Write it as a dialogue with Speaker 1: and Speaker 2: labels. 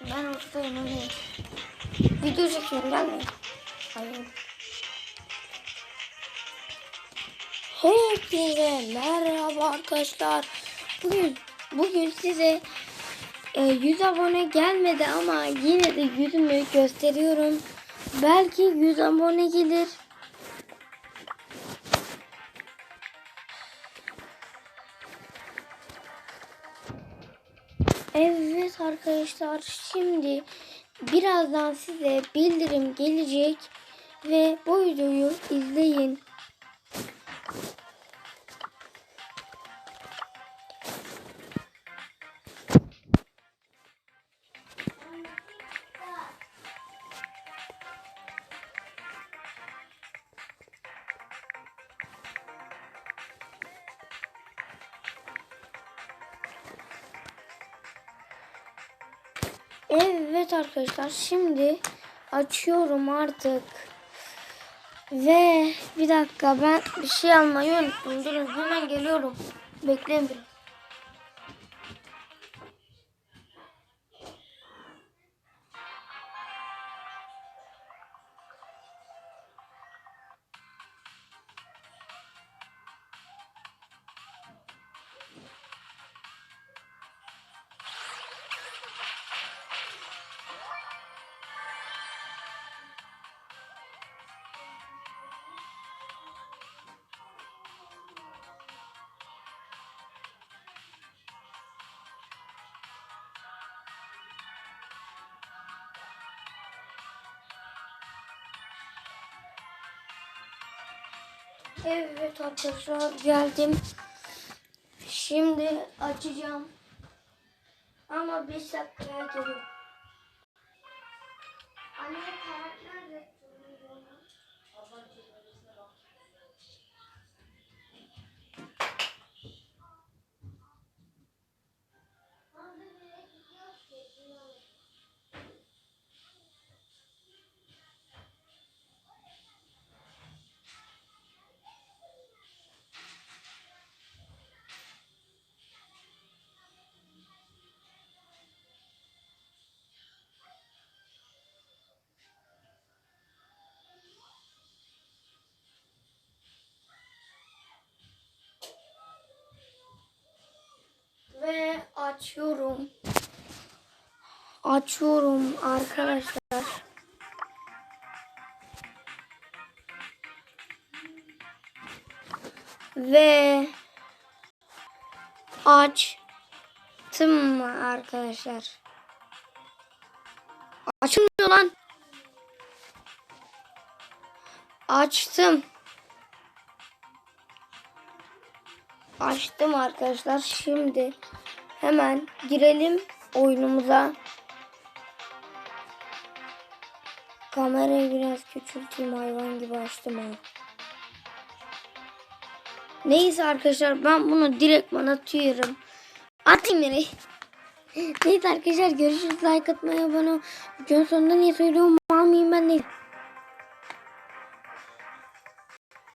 Speaker 1: Bekleyin onu. Video çekiyorum gelmeyin. Hayır. Hepinize merhaba arkadaşlar. Bugün bugün size e, 100 abone gelmedi ama yine de yüzümü gösteriyorum. Belki 100 abone gelir. Evet arkadaşlar şimdi birazdan size bildirim gelecek ve bu videoyu izleyin. Evet arkadaşlar şimdi açıyorum artık. Ve bir dakika ben bir şey almayı unuttum. Durun hemen geliyorum. Bekleyin biraz. Evet arkadaşlar geldim. Şimdi açacağım. Ama bir dakikaya geliyorum. Anne karakter açıyorum. Açıyorum arkadaşlar. Ve açtım mı arkadaşlar? Açılmıyor lan. Açtım. Açtım arkadaşlar. Şimdi hemen girelim oyunumuza. Kamerayı biraz küçülteyim hayvan gibi açtım ha. Neyse arkadaşlar ben bunu direkt bana atıyorum. Atayım nereye? Neyse arkadaşlar görüşürüz. Like atmayı abone ol. Videonun sonunda niye söylüyorum? Mal mıyım ben değil.